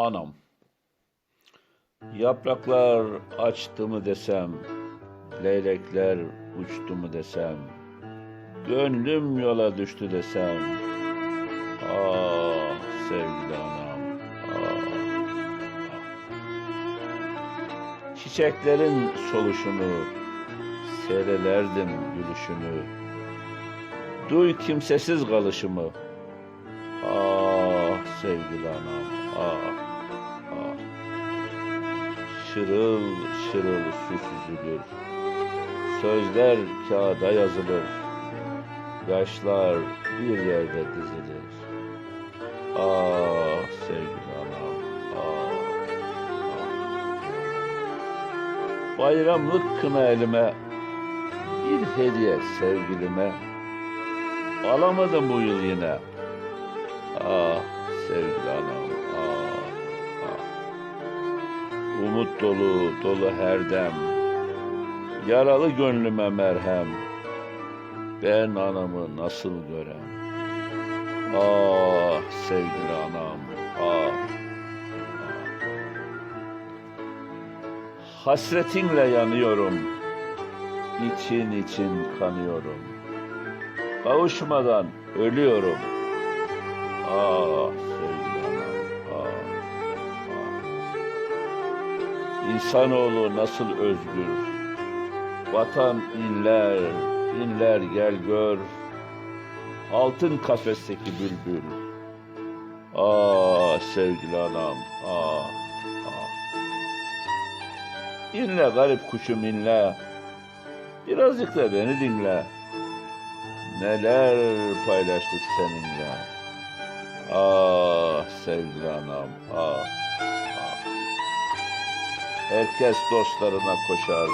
Anam. Yapraklar açtı mı desem, leylekler uçtu mu desem, gönlüm yola düştü desem, ah sevgili anam, ah. Çiçeklerin soluşunu, seyrelerdim gülüşünü, duy kimsesiz kalışımı, ah sevgili anam, ah. Şırıl şırıl su süzülür. Sözler kağıda yazılır. Yaşlar bir yerde dizilir. Ah sevgili anam, ah, ah. Bayramlık kına elime, bir hediye sevgilime. Alamadım bu yıl yine. Ah sevgili anam, Umut dolu, dolu her dem. Yaralı gönlüme merhem. Ben anamı nasıl görem? Ah sevgili anam, ah. Hasretinle yanıyorum. İçin için kanıyorum. Kavuşmadan ölüyorum. Ah İnsanoğlu nasıl özgür? Vatan inler, inler gel gör. Altın kafesteki bülbül. Ah sevgili anam, ah, ah. İnle garip kuşum inle. Birazcık da beni dinle. Neler paylaştık seninle. Ah sevgili anam, ah. Herkes dostlarına koşar.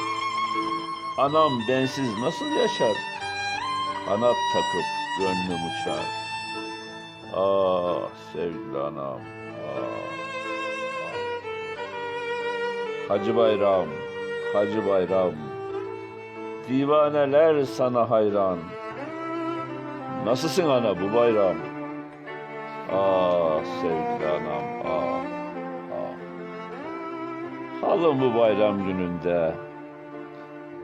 Anam bensiz nasıl yaşar? Kanat takıp gönlüm uçar. Ah sevgili anam. Ah. Hacı Bayram, Hacı Bayram. Divaneler sana hayran. Nasılsın ana bu bayram? Ah sevgili anam, ah. Halım bu bayram gününde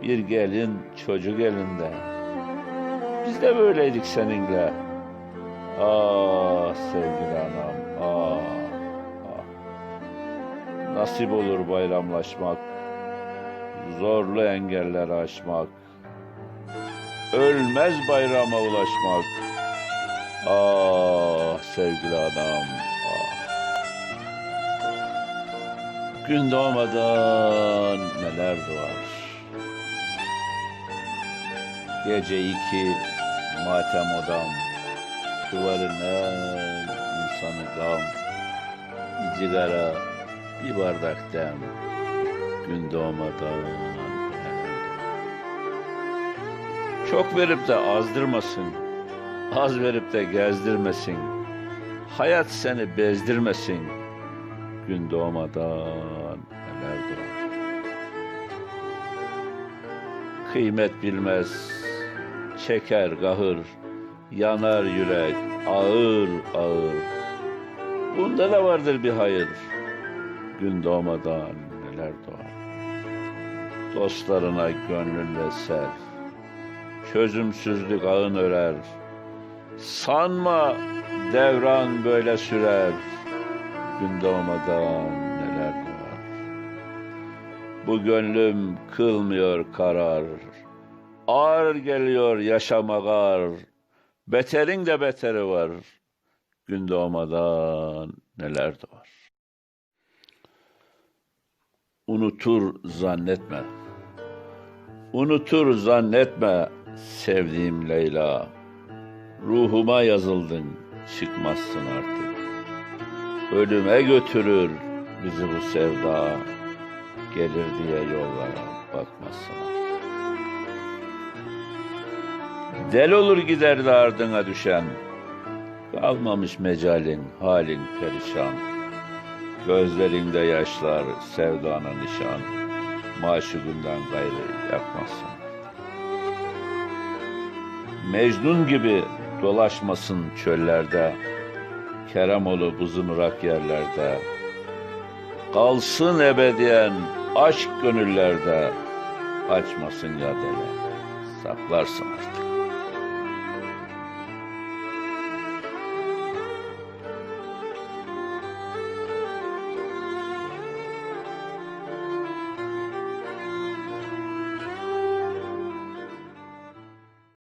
bir gelin çocuk elinde. Biz de böyleydik seninle. Ah sevgili anam, ah, ah. Nasip olur bayramlaşmak, zorlu engelleri aşmak. Ölmez bayrama ulaşmak. Ah sevgili anam, Gün doğmadan neler doğar. Gece iki matem odam. Duvarın el insanı gam. Bir cigara, bir bardak dem. Gün doğmadan. Çok verip de azdırmasın. Az verip de gezdirmesin. Hayat seni bezdirmesin. Gün doğmadan neler doğar. Kıymet bilmez, çeker gahır, yanar yürek ağır ağır. Bunda da vardır bir hayır. Gün doğmadan neler doğar. Dostlarına gönlünle ser. Çözümsüzlük ağın örer. Sanma devran böyle sürer. Gün doğmadan neler doğar. Bu gönlüm kılmıyor karar. Ağır geliyor yaşama gar. Beterin de beteri var. Gün doğmadan neler doğar. Unutur zannetme. Unutur zannetme sevdiğim Leyla. Ruhuma yazıldın çıkmazsın artık. Ölüme götürür bizi bu sevda. Gelir diye yollara bakmazsın artık. Del olur gider de ardına düşen. Kalmamış mecalin, halin perişan. Gözlerinde yaşlar, sevdana nişan. Maşukundan gayrı yakmazsın. Mecnun gibi dolaşmasın çöllerde. Keremoğlu buzun ırak yerlerde. Kalsın ebediyen aşk gönüllerde. Açmasın ya dele. Saklarsın artık.